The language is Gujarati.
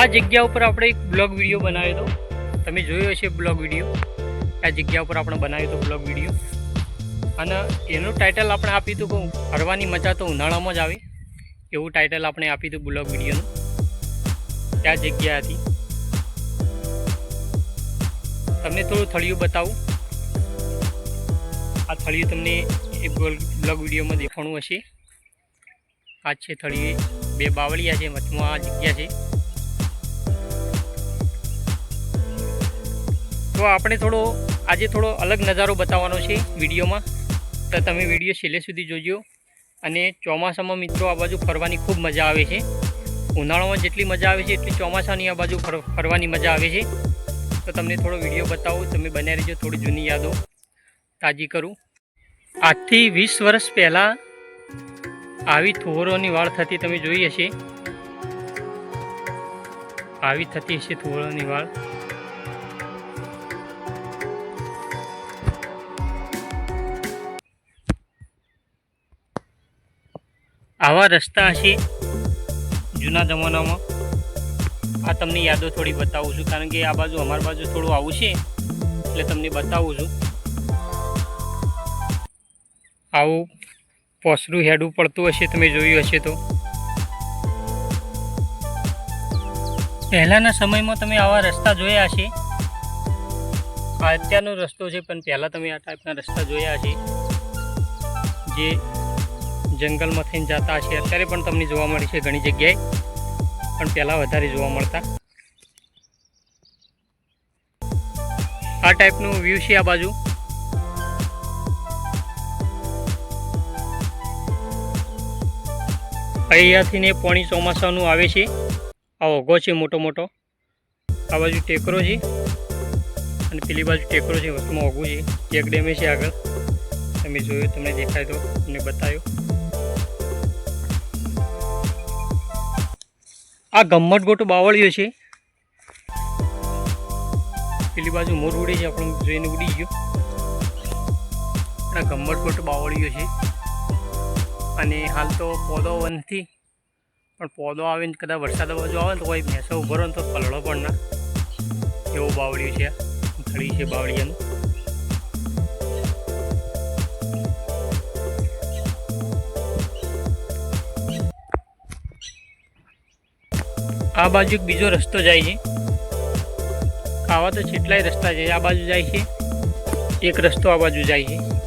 આ જગ્યા ઉપર આપણે એક બ્લોગ વીડિયો બનાવ્યો હતો. તમે જોયો હશે બ્લોગ વીડિયો. આ જગ્યા ઉપર આપણે બનાવ્યો હતો બ્લોગ વીડિયો. અને એનું ટાઇટલ આપણે આપ્યું હતું કે ફરવાની મજા તો ઉનાળામાં જ આવે. એવું ટાઇટલ આપણે આપ્યું હતું બ્લોગ વિડીયોનું. ત્યાં જગ્યા હતી. તમને થોડું થળિયું બતાવું. આ થળિયું તમને એ બ્લોગ વિડીયોમાં દેખાણું હશે. આ છે થળિયું. બે બાવળિયા છે, વચમાં આ જગ્યા છે. તો આપણે થોડો, આજે થોડો અલગ નજારો બતાવવાનો છે વિડીયોમાં. તો તમે વીડિયો છેલ્લે સુધી જોજો. અને ચોમાસામાં મિત્રો આ બાજુ ફરવાની ખૂબ મજા આવે છે. ઉનાળામાં જેટલી મજા આવે છે એટલી ચોમાસાની આ બાજુ ફર, ફરવાની મજા આવે છે. તો તમને થોડો વીડિયો બતાવું, તમે બન્યા રહેજો થોડી જૂની યાદો તાજી કરું. આજથી વીસ વર્ષ પહેલાં આવી થુવરોની વાળ થતી તમે જોઈ હશે. આવી થતી હશે થુવરોની વાળ. આવા રસ્તા હશે જૂના જમાનામાં? આ તમને યાદો થોડી બતાવું છું, કારણ કે આ બાજુ, અમારી બાજુ થોડું આવું છે, એટલે તમને બતાવું છું. આવું પોસરું હેડું પડતું હશે, તમે જોયું હશે તો. પહેલાંના સમયમાં તમે આવા રસ્તા જોયા આ અત્યારનો રસ્તો છે, પણ પહેલાં તમે આ ટાઈપના રસ્તા જોયા છે જે જંગલમાં થઈને જતા હશે. અત્યારે પણ તમને જોવા મળે છે ઘણી જગ્યાએ. પણ પહેલાં વધારે જોવા મળતા. આ ટાઈપનું વ્યૂ છે આ બાજુ. અહીંયાથી ને પોણી ચોમાસાનું આવે છે. આ ઓઘો છે મોટો મોટો. આ બાજુ ટેકરો છે. અને પેલી બાજુ ટેકરો છે, વસ્તુમાં ઓઘું છે. એક ડેમે છે આગળ. તમે જોયું, તમને દેખાય તો, તમને બતાવ્યો આ ગમ્મટ ગોટો બાવળિયો છે. પેલી બાજુ મોર ઉડે છે, આપણે જોઈને ઉડી ગયો. આ ગમ્મટ ગોટો બાવળિયો છે. અને હાલ તો પોદો નથી પણ પોદો આવે ને કદાચ વરસાદ બાજુ આવે ને તો કોઈ ભેંસો ઊભો રહે ને તો પલળો પણ ના. એવું બાવળિયું છે થળી છે બાવળિયાનું. આ બાજુ એક બીજો રસ્તો જાય છે. આવા તો કેટલાય રસ્તા છે. આ બાજુ જાય છે. એક રસ્તો આ બાજુ જાય છે.